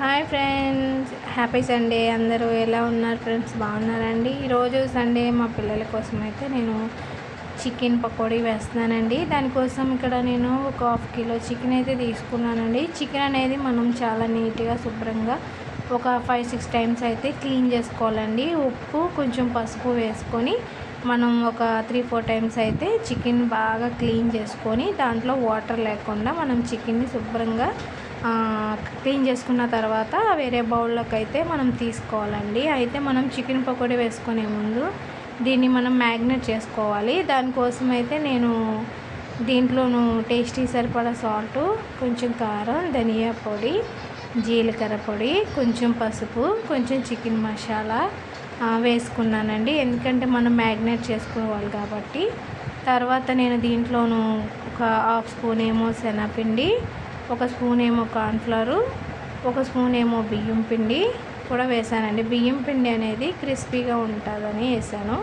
Hi friends happy Sunday. అందరూ ఎలా ఉన్నారు ఫ్రెండ్స్? బాగున్నారండి. ఈరోజు సండే మా పిల్లల కోసం అయితే నేను చికెన్ పకోడీ వేస్తున్నానండి. దానికోసం ఇక్కడ నేను ఒక హాఫ్ కిలో చికెన్ అయితే తీసుకున్నానండి. చికెన్ అనేది మనం చాలా నీట్గా శుభ్రంగా ఒక ఫైవ్ సిక్స్ టైమ్స్ అయితే క్లీన్ చేసుకోవాలండి. ఉప్పు కొంచెం పసుపు వేసుకొని మనం ఒక త్రీ ఫోర్ టైమ్స్ అయితే చికెన్ బాగా క్లీన్ చేసుకొని దాంట్లో వాటర్ లేకుండా మనం చికెన్ని శుభ్రంగా క్లీన్ చేసుకున్న తర్వాత వేరే బౌల్లోకి అయితే మనం తీసుకోవాలండి. అయితే మనం చికెన్ పకోడీ వేసుకునే ముందు దీన్ని మనం మ్యాగ్నెట్ చేసుకోవాలి. దానికోసం అయితే నేను దీంట్లోనూ టేస్టీ సరిపడా సాల్ట్ కొంచెం కారం ధనియా పొడి జీలకర్ర పొడి కొంచెం పసుపు కొంచెం చికెన్ మసాలా వేసుకున్నానండి. ఎందుకంటే మనం మ్యాగ్నేట్ చేసుకోవాలి కాబట్టి. తర్వాత నేను దీంట్లోనూ ఒక హాఫ్ స్పూన్ ఏమో శనగపిండి ఒక స్పూన్ ఏమో కార్న్ఫ్లవరు ఒక స్పూన్ ఏమో బియ్యం పిండి కూడా వేసానండి. బియ్యం పిండి అనేది క్రిస్పీగా ఉంటుందని వేసాను.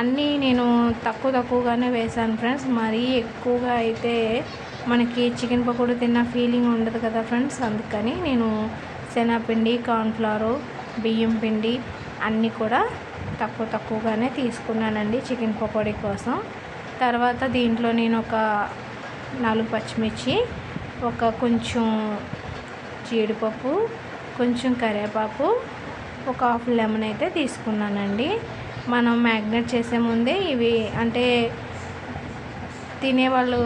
అన్నీ నేను తక్కువ తక్కువగానే వేసాను ఫ్రెండ్స్. మరీ ఎక్కువగా అయితే మనకి చికెన్ పకోడీ తిన్న ఫీలింగ్ ఉండదు కదా ఫ్రెండ్స్. అందుకని నేను శనగపిండి కార్న్ఫ్లవరు బియ్యం పిండి అన్నీ కూడా తక్కువ తక్కువగానే తీసుకున్నానండి చికెన్ పకోడీ కోసం. తర్వాత దీంట్లో నేను ఒక నాలుగు పచ్చిమిర్చి ఒక కొంచెం జీడిపప్పు కొంచెం కరివేపాకు ఒక హాఫ్ లెమన్ అయితే తీసుకున్నానండి. మనం మ్యాగ్నెట్ చేసే ముందే ఇవి అంటే తినేవాళ్ళు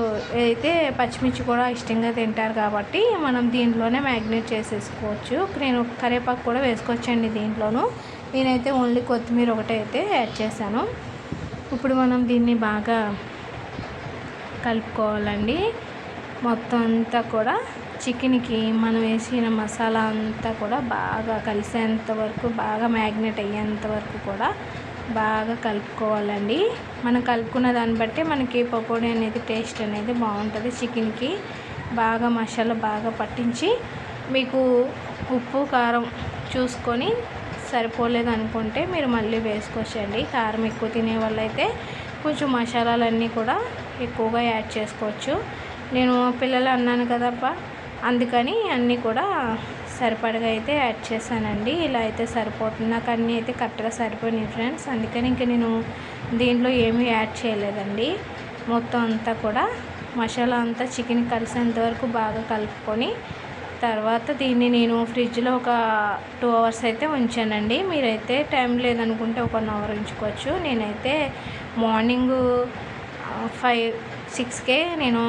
అయితే పచ్చిమిర్చి కూడా ఇష్టంగా తింటారు కాబట్టి మనం దీంట్లోనే మ్యాగ్నేట్ చేసేసుకోవచ్చు. నేను కరివేపాకు కూడా వేసుకోవచ్చండి దీంట్లోనూ. నేనైతే ఓన్లీ కొత్తిమీర ఒకటే అయితే యాడ్ చేశాను. ఇప్పుడు మనం దీన్ని బాగా కలుపుకోవాలండి. మొత్తం అంతా కూడా చికెన్కి మనం వేసిన మసాలా అంతా కూడా బాగా కలిసేంత వరకు బాగా మ్యాగ్నెట్ అయ్యేంత వరకు కూడా బాగా కలుపుకోవాలండి. మనం కలుపుకున్న దాన్ని బట్టి మనకి పకోడీ అనేది టేస్ట్ అనేది బాగుంటుంది. చికెన్కి బాగా మసాలా బాగా పట్టించి మీకు ఉప్పు కారం చూసుకొని సరిపోలేదు అనుకుంటే మీరు మళ్ళీ వేసుకోవచ్చండి. కారం ఎక్కువ తినే వాళ్ళైతే కొంచెం మసాలాలన్నీ కూడా ఎక్కువగా యాడ్ చేసుకోవచ్చు. నేను పిల్లలు అన్నాను కదప్ప. అందుకని అన్నీ కూడా సరిపడగా అయితే యాడ్ చేశానండి. ఇలా అయితే సరిపోతుంది. నాకు అన్నీ అయితే కరెక్ట్గా సరిపోయినాయి ఫ్రెండ్స్. అందుకని ఇంక నేను దీంట్లో ఏమీ యాడ్ చేయలేదండి. మొత్తం అంతా కూడా మసాలా అంతా చికెన్ కలిసేంత వరకు బాగా కలుపుకొని తర్వాత దీన్ని నేను ఫ్రిడ్జ్లో ఒక టూ అవర్స్ అయితే ఉంచానండి. మీరైతే టైం లేదనుకుంటే ఒక వన్ అవర్ ఉంచుకోవచ్చు. నేనైతే మార్నింగ్ ఫైవ్ సిక్స్కే నేను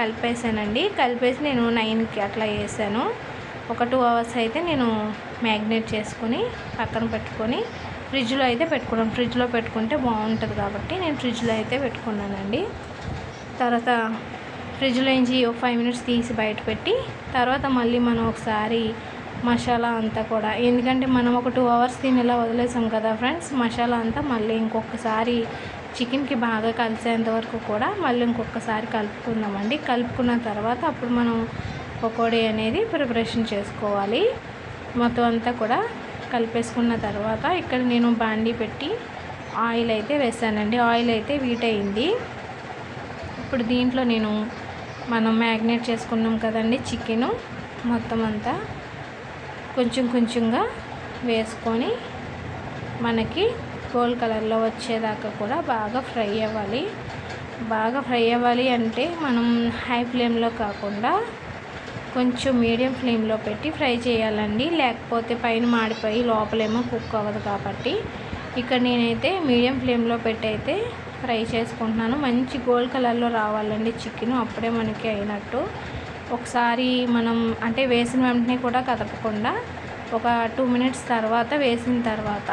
కలిపేసానండి కలిపేసి నేను నైన్కి అట్లా వేసాను. ఒక టూ అవర్స్ అయితే నేను మ్యాగ్నేట్ చేసుకుని పక్కన పెట్టుకొని ఫ్రిడ్జ్లో అయితే పెట్టుకున్నాను ఫ్రిడ్జ్లో పెట్టుకుంటే బాగుంటుంది కాబట్టి నేను ఫ్రిడ్జ్లో అయితే పెట్టుకున్నానండి. తర్వాత ఫ్రిడ్జ్లోంచి ఒక ఫైవ్ మినిట్స్ తీసి బయట పెట్టి తర్వాత మళ్ళీ మనం ఒకసారి మసాలా అంతా కూడా ఎందుకంటే మనం ఒక టూ అవర్స్ తినేలా వదిలేసాం కదా ఫ్రెండ్స్. మసాలా అంతా మళ్ళీ ఇంకొకసారి చికెన్కి బాగా కలిసేంత వరకు కూడా మళ్ళీ ఇంకొకసారి కలుపుకుందామండి. కలుపుకున్న తర్వాత అప్పుడు మనం పకోడీ అనేది ప్రిపరేషన్ చేసుకోవాలి. మొత్తం అంతా కూడా కలిపేసుకున్న తర్వాత ఇక్కడ నేను బాండీ పెట్టి ఆయిల్ అయితే వేసానండి. ఆయిల్ అయితే వీట్ అయింది. ఇప్పుడు దీంట్లో నేను మనం మ్యాగ్నేట్ చేసుకున్నాం కదండి చికెను. మొత్తం అంతా కొంచెం కొంచెంగా వేసుకొని మనకి గోల్డ్ కలర్లో వచ్చేదాకా కూడా బాగా ఫ్రై అవ్వాలి. బాగా ఫ్రై అవ్వాలి అంటే మనం హై ఫ్లేమ్లో కాకుండా కొంచెం మీడియం ఫ్లేమ్లో పెట్టి ఫ్రై చేయాలండి. లేకపోతే పైన మాడిపోయి లోపలేమో కుక్ అవ్వదు కాబట్టి. ఇక్కడ నేనైతే మీడియం ఫ్లేమ్లో పెట్టి అయితే ఫ్రై చేసుకుంటున్నాను. మంచి గోల్డ్ కలర్లో రావాలండి చికెన్ అప్పుడే మనకి అయినట్టు. ఒకసారి మనం అంటే వేసిన వెంటనే కూడా కదపకుండా ఒక టూ మినిట్స్ తర్వాత వేసిన తర్వాత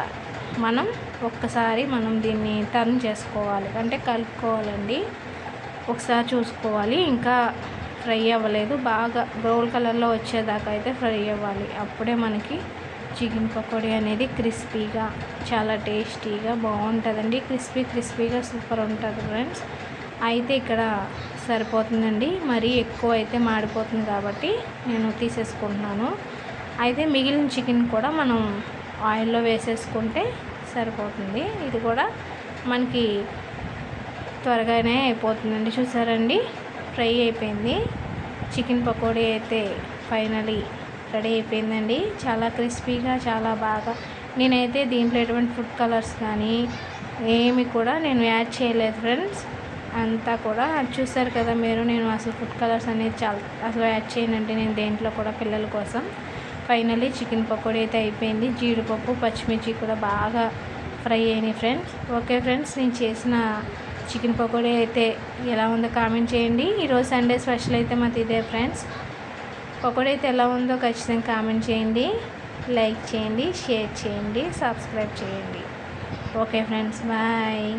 మనం ఒక్కసారి మనం దీన్ని టర్న్ చేసుకోవాలి. అంటే కలుపుకోవాలండి. ఒకసారి చూసుకోవాలి. ఇంకా ఫ్రై అవ్వలేదు. బాగా బ్రౌన్ కలర్లో వచ్చేదాకా అయితే ఫ్రై అవ్వాలి. అప్పుడే మనకి చికెన్ పకోడీ అనేది క్రిస్పీగా చాలా టేస్టీగా బాగుంటుందండి. క్రిస్పీ క్రిస్పీగా సూపర్ ఉంటుంది ఫ్రెండ్స్. అయితే ఇక్కడ సరిపోతుందండి. మరీ ఎక్కువ అయితే మాడిపోతుంది కాబట్టి నేను తీసేసుకుంటున్నాను. అయితే మిగిలిన చికెన్ కూడా మనం ఆయిల్లో వేసేసుకుంటే సరిపోతుంది. ఇది కూడా మనకి త్వరగానే అయిపోతుందండి. చూసారండి? ఫ్రై అయిపోయింది. చికెన్ పకోడీ అయితే ఫైనలీ రెడీ అయిపోయిందండి. చాలా క్రిస్పీగా చాలా బాగా. నేనైతే దీంట్లో ఎటువంటి ఫుడ్ కలర్స్ కానీ ఏమి కూడా నేను యాడ్ చేయలేదు ఫ్రెండ్స్. అంతా కూడా చూసారు కదా మీరు నేను అసలు ఫుడ్ కలర్స్ అనేది చాలా అసలు యాడ్ చేయనంటే నేను దేంట్లో కూడా పిల్లల కోసం. ఫైనల్లీ చికెన్ పకోడీ అయితే అయిపోయింది. జీడిపప్పు పచ్చిమిర్చి కూడా బాగా ఫ్రై అయినాయి ఫ్రెండ్స్. ఓకే ఫ్రెండ్స్ నేను చేసిన చికెన్ పకోడీ అయితే ఎలా ఉందో కామెంట్ చేయండి. ఈరోజు సండే స్పెషల్ అయితే మాది ఇదే ఫ్రెండ్స్. పకోడీ అయితే ఎలా ఉందో ఖచ్చితంగా కామెంట్ చేయండి. లైక్ చేయండి షేర్ చేయండి సబ్స్క్రైబ్ చేయండి. Okay friends bye.